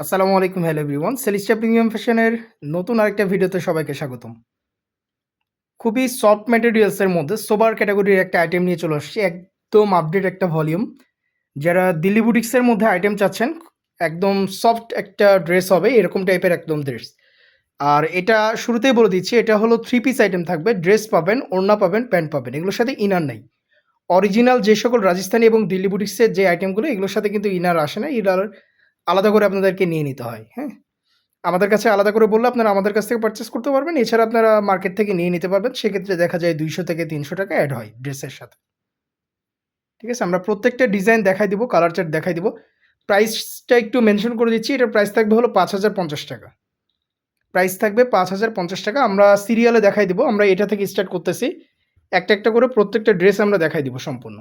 আসসালামু আলাইকুম hello everyone সেলিস্টা premium ফ্যাশনের নতুন আরেকটা ভিডিওতে সবাইকে স্বাগতম। খুবই সফট ম্যাটেরিয়ালসের মধ্যে সোবার ক্যাটাগরির একটা আইটেম নিয়ে চলে আসছি। একদম আপডেট একটা ভলিউম যারা দিল্লি বুটিক্সের মধ্যে আইটেম চাচ্ছেন, একদম সফট একটা ড্রেস হবে, এরকম টাইপের একদম ড্রেস আর এটা শুরুতেই বলে দিচ্ছি, এটা হলো থ্রি পিস আইটেম থাকবে। ড্রেস পাবেন, ওড়না পাবেন প্যান্ট পাবেন, এগুলোর সাথে ইনার নাই। অরিজিনাল যে সকল রাজস্থানী এবং দিল্লি বুটিক্সের যে আইটেমগুলো এগুলোর সাথে কিন্তু ইনার আসে না। ইনার আলাদা করে আপনাদেরকে নিয়ে নিতে হয় হ্যাঁ? আমাদের কাছে আলাদা করে বললে আপনারা আমাদের কাছ থেকে পারচেস করতে পারবেন। এছাড়া আপনারা মার্কেট থেকে নিয়ে নিতে পারবেন। সেক্ষেত্রে দেখা যায় দুইশো থেকে তিনশো টাকা অ্যাড হয় ড্রেসের সাথে। ঠিক আছে? আমরা প্রত্যেকটা ডিজাইন দেখাই দিব কালার চার্ট দেখাই দিব। প্রাইসটা একটু মেনশন করে দিচ্ছি। এটার প্রাইস থাকবে হলো পাঁচ হাজার পঞ্চাশ টাকা। প্রাইস থাকবে পাঁচ হাজার পঞ্চাশ টাকা। আমরা সিরিয়ালে দেখাই দিব। আমরা এটা থেকে স্টার্ট করতেছি। একটা একটা করে প্রত্যেকটা ড্রেস আমরা দেখাই দিব সম্পূর্ণ।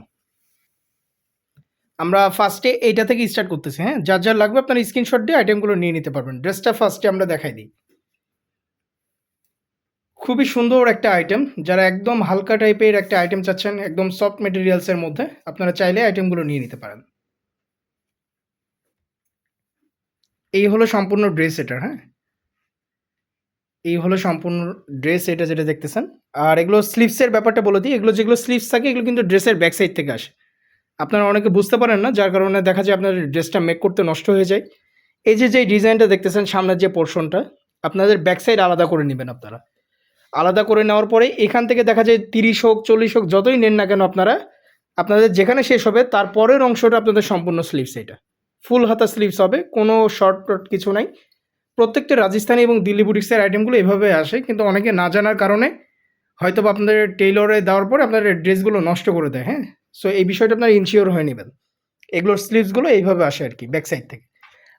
আমরা ফার্স্টে এইটা থেকে স্টার্ট করতেছি হ্যাঁ? যার যার লাগবে আপনার স্ক্রিনশট দিয়ে আইটেমগুলো নিয়ে নিতে পারবেন। ড্রেসটা ফার্স্টে আমরা দেখাই দিই। খুবই সুন্দর একটা আইটেম যারা একদম হালকা টাইপের একটা আইটেম চাচ্ছেন, একদম সফট মেটেরিয়ালসের মধ্যে, আপনারা চাইলে আইটেমগুলো নিয়ে নিতে পারেন। এই হলো সম্পূর্ণ ড্রেস এটার হ্যাঁ? এই হলো সম্পূর্ণ ড্রেস এটা যেটা দেখতেছেন। আর এগুলো স্লিভসের ব্যাপারটা বলে দিই। এগুলো যেগুলো স্লিভস থাকে, এগুলো কিন্তু ড্রেসের ব্যাক সাইড থেকে আসে। আপনারা অনেকে বুঝতে পারেন না, যার কারণে দেখা যায় আপনার ড্রেসটা মেক করতে নষ্ট হয়ে যায়। এই যে যে ডিজাইনটা দেখতেছেন সামনের যে পোর্শনটা আপনাদের ব্যাক সাইড আলাদা করে নেবেন আপনারা। আলাদা করে নেওয়ার পরে এখান থেকে দেখা যায় তিরিশ হোক, চল্লিশ হোক, যতই নেন না কেন আপনারা, আপনাদের যেখানে শেষ হবে তারপরের অংশটা আপনাদের সম্পূর্ণ স্লিভস এটা। ফুল হাতা স্লিভস হবে, কোনো শর্ট টট কিছু নাই। প্রত্যেকটা রাজস্থানী এবং দিল্লি বুটিক্সের আইটেমগুলো এভাবে আসে, কিন্তু অনেকে না জানার কারণে হয়তো আপনাদের টেইলরে দেওয়ার পরে আপনাদের ড্রেসগুলো নষ্ট করে দেয় হ্যাঁ? সো এই বিষয়টা আপনারা ইনশিওর হয়ে নেবেন। এগুলোর স্লিভসগুলো এইভাবে আসে আর কি ব্যাক সাইড থেকে।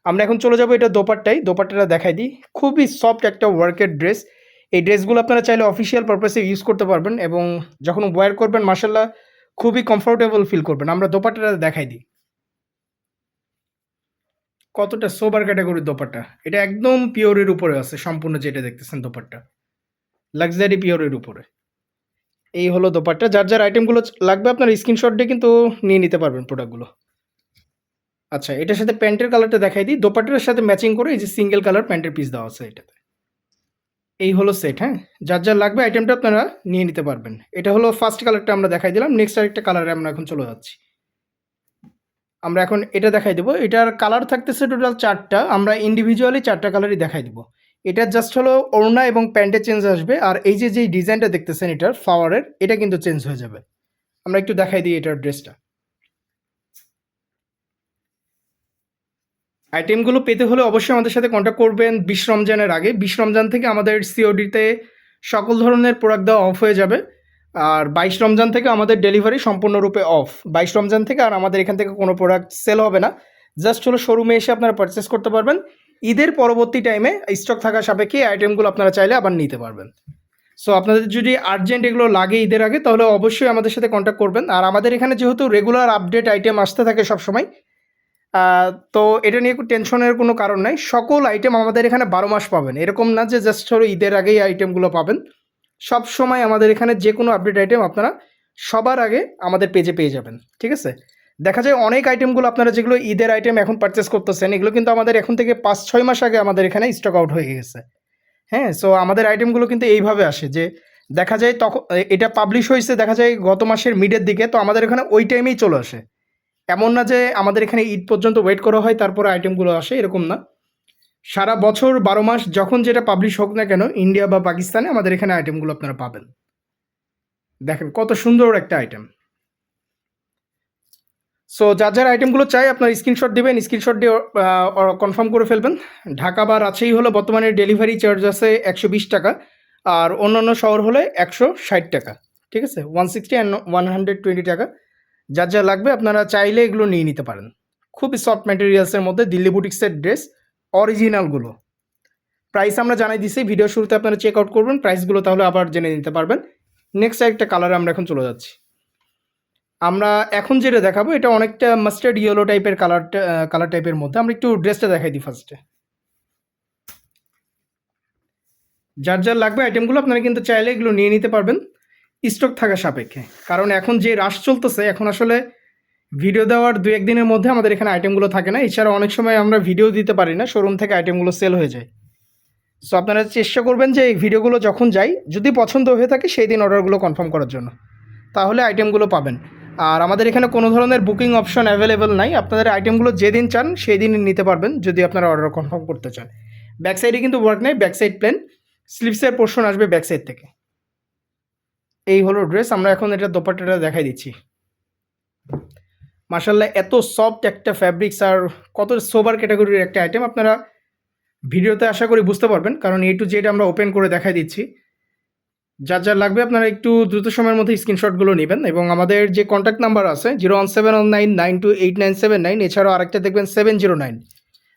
আমরা এখন চলে যাব এটা দোপাট্টাই দোপাট্টাটা দেখাই দিই। খুবই সফট একটা ওয়ার্কের ড্রেস এই ড্রেসগুলো আপনারা চাইলে অফিসিয়াল পারপাসে ইউজ করতে পারবেন এবং যখন ওয়্যার করবেন মার্শাল্লাহ খুবই কমফোর্টেবল ফিল করবেন। আমরা দোপাট্টাটা দেখাই দিই। কতটা সোবার ক্যাটাগরির দোপাট্টা। এটা একদম পিওরের উপরে আছে, সম্পূর্ণ যেটা দেখতেছেন দোপাট্টা। লাক্সারি পিওরের উপরে। এই হলো দোপাট্টা। যার যার আইটেমগুলো লাগবে আপনার স্ক্রিনশট দিয়ে কিন্তু নিয়ে নিতে পারবেন প্রোডাক্টগুলো আচ্ছা এটার সাথে প্যান্টের কালারটা দেখাই দিই। দোপাট্টার সাথে ম্যাচিং করে এই যে সিঙ্গেল কালার প্যান্টের পিস দেওয়া আছে এটাতে। এই হলো সেট হ্যাঁ? যার যার লাগবে আইটেমটা আপনারা নিয়ে নিতে পারবেন। এটা হলো ফার্স্ট কালারটা আমরা দেখাই দিলাম। নেক্সট আরেকটা কালারে আমরা এখন চলে যাচ্ছি। আমরা এখন এটা দেখাই দেবো। এটার কালার থাকতেছে টোটাল চারটা। আমরা ইন্ডিভিজুয়ালি চারটা কালারই দেখাই দিব। এটা জাস্ট হলো ওড়না এবং প্যান্টে চেঞ্জ আসবে। আর এই যে, যেই ডিজাইনটা দেখতেছেন এটার ফ্লাওয়ারের এটা কিন্তু চেঞ্জ হয়ে যাবে। আমরা একটু দেখাই দিই এটার ড্রেসটা আইটেমগুলো পেতে হলে অবশ্যই আমাদের সাথে কন্ট্যাক্ট করবেন বিশ রমজানের আগে। বিশ রমজান থেকে আমাদের সিওডিতে সকল ধরনের প্রোডাক্ট দেওয়া অফ হয়ে যাবে। আর বাইশ রমজান থেকে আমাদের ডেলিভারি সম্পূর্ণরূপে অফ বাইশ রমজান থেকে আর আমাদের এখান থেকে কোনো প্রোডাক্ট সেল হবে না। জাস্ট হলো শোরুমে এসে আপনারা পারচেস করতে পারবেন। ঈদের পরবর্তী টাইমে স্টক থাকা সাপেক্ষে আইটেমগুলো আপনারা চাইলে আবার নিতে পারবেন। সো আপনাদের যদি আর্জেন্ট এগুলো লাগে ঈদের আগে, তাহলে অবশ্যই আমাদের সাথে কন্ট্যাক্ট করবেন। আর আমাদের এখানে যেহেতু রেগুলার আপডেট আইটেম আসতে থাকে সবসময় তো এটা নিয়ে টেনশনের কোনো কারণ নাই। সকল আইটেম আমাদের এখানে বারো মাস পাবেন। এরকম না যে জাস্ট ধরো ঈদের আগেই আইটেমগুলো পাবেন। সব সময় আমাদের এখানে যে কোনো আপডেট আইটেম আপনারা সবার আগে আমাদের পেজে পেয়ে যাবেন। ঠিক আছে? দেখা যায় অনেক আইটেমগুলো আপনারা যেগুলো ঈদের আইটেম এখন পারচেস করতেছেন, এগুলো কিন্তু আমাদের এখন থেকে পাঁচ, ছয় মাস আগে আমাদের এখানে স্টক আউট হয়ে গেছে। হ্যাঁ সো আমাদের আইটেমগুলো কিন্তু এইভাবে আসে যে দেখা যায় তখন এটা পাবলিশ হয়েছে দেখা যায় গত মাসের মিডের দিকে, তো আমাদের এখানে ওই টাইমেই চলে আসে। এমন না যে আমাদের এখানে ঈদ পর্যন্ত ওয়েট করা হয়, তারপরে আইটেমগুলো আসে, এরকম না। সারা বছর বারো মাস যখন যেটা পাবলিশ হোক না কেন ইন্ডিয়া বা পাকিস্তানে আমাদের এখানে আইটেমগুলো আপনারা পাবেন। দেখেন কত সুন্দর একটা আইটেম সো যার যার আইটেমগুলো চাই, আপনার স্ক্রিনশট দেবেন স্ক্রিনশট দিয়ে কনফার্ম করে ফেলবেন। ঢাকা বা রাজশাহী হলে বর্তমানে ডেলিভারি চার্জ আছে একশো বিশ টাকা, আর অন্যান্য শহর হলে একশো ষাট টাকা। ঠিক আছে? One sixty and one hundred twenty টাকা। যার যা লাগবে, আপনারা চাইলে এগুলো নিয়ে নিতে পারেন। খুবই সফট ম্যাটেরিয়ালসের মধ্যে দিল্লি বুটিক্সের ড্রেস অরিজিনালগুলো প্রাইস আমরা জানাই দিছি ভিডিও শুরুতে আপনারা চেক আউট করবেন প্রাইসগুলো তাহলে আবার জেনে নিতে পারবেন। নেক্সট একটা কালারে আমরা এখন চলে যাচ্ছি। আমরা এখন যেটা দেখাবো, এটা অনেকটা মাস্টার্ড ইয়েলো টাইপের কালারটা কালার টাইপের মধ্যে। আমরা একটু ড্রেসটা দেখাই দিই ফার্স্টে যার যার লাগবে আইটেমগুলো আপনারা কিন্তু চাইলে এগুলো নিয়ে নিতে পারবেন। স্টক থাকা সাপেক্ষে। কারণ এখন যে রাশ চলতেছে, এখন আসলে ভিডিও দেওয়ার দু একদিনের মধ্যে আমাদের এখানে আইটেমগুলো থাকে না। এছাড়া অনেক সময় আমরা ভিডিও দিতে পারি না শোরুম থেকে আইটেমগুলো সেল হয়ে যায়। সো আপনারা চেষ্টা করবেন যে এই ভিডিওগুলো যখন যাই, যদি পছন্দ হয়ে থাকে, সেই দিন অর্ডারগুলো কনফার্ম করার জন্য। তাহলে আইটেমগুলো পাবেন। আর আমাদের এখানে কোনো ধরনের বুকিং অপশন অ্যাভেলেবেল নাই। আপনাদের আইটেমগুলো যেদিন চান সেই দিনই নিতে পারবেন, যদি আপনারা অর্ডার কনফার্ম করতে চান। ব্যাক সাইডে কিন্তু ওয়ার্ক নেই ব্যাক সাইড প্লেন স্লিপসের পোর্শন আসবে ব্যাক সাইড থেকে। এই হলো ড্রেস আমরা এখন এটা দোপাট্টাটা দেখাই দিচ্ছি। মার্শাল্লাহ এত সফট একটা ফ্যাব্রিক্স আর কত সোবার ক্যাটাগরির একটা আইটেম আপনারা ভিডিওতে আশা করি বুঝতে পারবেন, কারণ এ টু জেড আমরা ওপেন করে দেখাই দিচ্ছি। যার যার লাগবে আপনারা একটু দ্রুত সময়ের মধ্যে স্ক্রিনশটগুলো নেবেন এবং আমাদের যে কন্ট্যাক্ট নাম্বার আছে zero one seven one nine nine two eight nine seven nine এছাড়াও আরেকটা দেখবেন সেভেন জিরো নাইন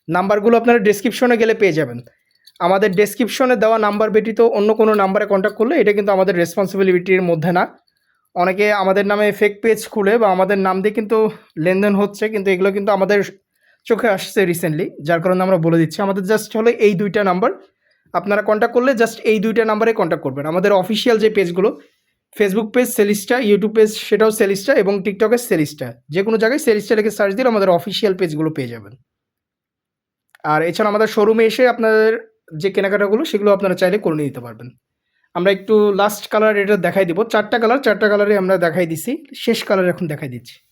নাম্বারগুলো আপনারা ডেসক্রিপশনে গেলে পেয়ে যাবেন। আমাদের ডেসক্রিপশনে দেওয়া নাম্বার ব্যতীত অন্য কোনো নাম্বারে কন্ট্যাক্ট করলে এটা কিন্তু আমাদের রেসপন্সিবিলিটির মধ্যে না। অনেকে আমাদের নামে ফেক পেজ খুলে বা আমাদের নাম দিয়ে কিন্তু লেনদেন হচ্ছে, কিন্তু এগুলো কিন্তু আমাদের চোখে আসছে রিসেন্টলি যার কারণে আমরা বলে দিচ্ছি। আমাদের জাস্ট হলো এই দুইটা নাম্বার। আপনারা কন্ট্যাক্ট করলে জাস্ট এই দুইটা নাম্বারে কন্ট্যাক্ট করবেন। আমাদের অফিসিয়াল যে পেজগুলো Facebook page Celista YouTube page সেটাও সেলিস্টা এবং টিকটকের সেলিস্টা যে কোনো জায়গায় সেলিস্টা লিখে সার্চ দিলে আমাদের অফিসিয়াল পেজগুলো পেয়ে যাবেন। আর এছাড়া আমাদের শোরুমে এসে আপনাদের যে কেনাকাটাগুলো, সেগুলো আপনারা চাইলে করে নিতে পারবেন। আমরা একটু লাস্ট কালার এটা দেখাই দিব। চারটা কালার চারটা কালারে আমরা দেখাই দিছি। শেষ কালার এখন দেখাই দিচ্ছি।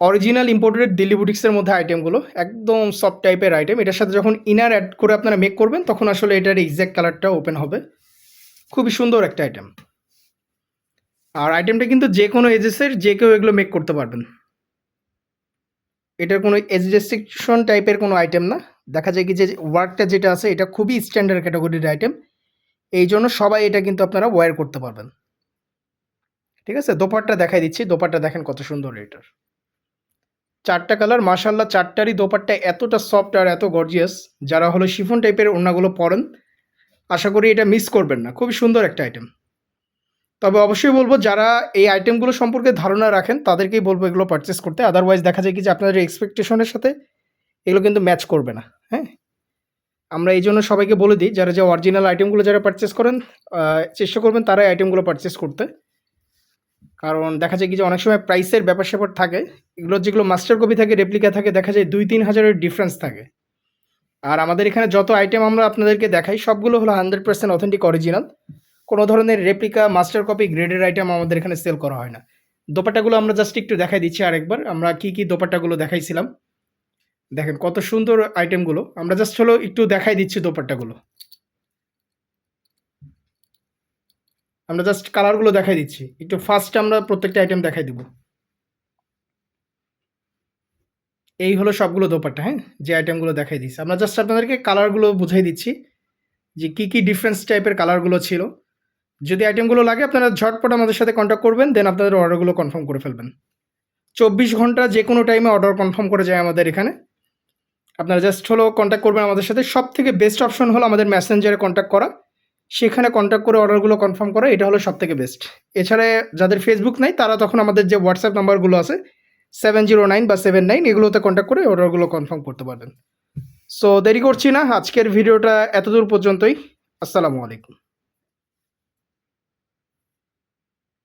অরিজিনাল ইম্পোর্টেড দিল্লি বুটিক্সের মধ্যে আইটেমগুলো একদম সফট টাইপের আইটেম এটার সাথে যখন ইনার অ্যাড করে আপনারা মেক করবেন, তখন আসলে এটার এক্স্যাক্ট কালারটা ওপেন হবে। খুবই সুন্দর একটা আইটেম আর আইটেমটা কিন্তু যে কোনো এজেসের যে কেউ এগুলো মেক করতে পারবেন। এটার কোনো এজ রেস্ট্রিকশন টাইপের কোনো আইটেম না। দেখা যায় কি যে ওয়ার্কটা যেটা আছে, এটা খুবই স্ট্যান্ডার্ড ক্যাটাগরির আইটেম এই জন্য সবাই এটা কিন্তু আপনারা ওয়্যার করতে পারবেন। ঠিক আছে? দোপারটা দেখাই দিচ্ছি। দোপারটা দেখেন কত সুন্দর এটার। চারটা কালার মাশাল্লাহ চারটারই দোপাট্টা এতটা সফট আর এত গর্জিয়াস যারা হলো শিফন টাইপের ওড়নাগুলো পরেন, আশা করি এটা মিস করবেন না। খুবই সুন্দর একটা আইটেম তবে অবশ্যই বলব, যারা এই আইটেমগুলো সম্পর্কে ধারণা রাখেন, তাদেরকেই বলব এগুলো পারচেস করতে। আদারওয়াইজ দেখা যায় কি যে আপনাদের এক্সপেকটেশনের সাথে এগুলো কিন্তু ম্যাচ করবে না। হ্যাঁ? আমরা এই জন্য সবাইকে বলে দিই, যারা যে অরিজিনাল আইটেমগুলো যারা পারচেস করেন চেষ্টা করবেন তারাই আইটেমগুলো পারচেস করতে। কারণ দেখা যায় কি যে অনেক সময় প্রাইসের ব্যাপার স্যাপার থাকে, এগুলো যেগুলো মাস্টার কপি থাকে রেপ্লিকা থাকে, দেখা যায় দুই তিন হাজারের ডিফারেন্স থাকে। আর আমাদের এখানে যত আইটেম আমরা আপনাদেরকে দেখাই, সবগুলো হলো হান্ড্রেড পার্সেন্ট অথেন্টিক অরিজিনাল কোনো ধরনের রেপ্লিকা মাস্টার কপি গ্রেডের আইটেম আমাদের এখানে সেল করা হয় না। দোপাট্টাগুলো আমরা জাস্ট একটু দেখাই দিচ্ছি আরেকবার। আমরা কি কি দোপাট্টাগুলো দেখাইছিলাম। দেখেন কত সুন্দর আইটেমগুলো আমরা জাস্ট হলো একটু দেখাই দিচ্ছি দোপাট্টাগুলো। আমরা জাস্ট কালারগুলো দেখাই দিচ্ছি। একটু ফার্স্ট আমরা প্রত্যেকটা আইটেম দেখাই দিব। এই হলো সবগুলো দোপাট্টা হ্যাঁ? যে আইটেমগুলো দেখাই দিচ্ছি। আমরা জাস্ট আপনাদেরকে কালারগুলো বুঝাই দিচ্ছি যে কি কি ডিফারেন্স টাইপের কালারগুলো ছিল। যদি আইটেমগুলো লাগে আপনারা ঝটপট আমাদের সাথে কন্ট্যাক্ট করবেন দেন আপনাদের অর্ডারগুলো কনফার্ম করে ফেলবেন। চব্বিশ ঘণ্টা যে কোনো টাইমে অর্ডার কনফার্ম করে যায় আমাদের এখানে। আপনারা জাস্ট হলো কন্ট্যাক্ট করবেন আমাদের সাথে। সব থেকে বেস্ট অপশন হলো আমাদের মেসেঞ্জারে কন্ট্যাক্ট করা। সেখানে কন্ট্যাক্ট করে অর্ডারগুলো কনফার্ম করা, এটা হলো সব থেকে বেস্ট এছাড়া যাদের ফেসবুক নাই, তারা তখন আমাদের যে হোয়াটসঅ্যাপ নাম্বারগুলো আছে সেভেন জিরো নাইন বা সেভেন নাইন এগুলোতে কন্ট্যাক্ট করে অর্ডারগুলো কনফার্ম করতে পারবেন। সো দেরি করছি না, আজকের ভিডিওটা এতদূর পর্যন্তই। আসসালামু আলাইকুম।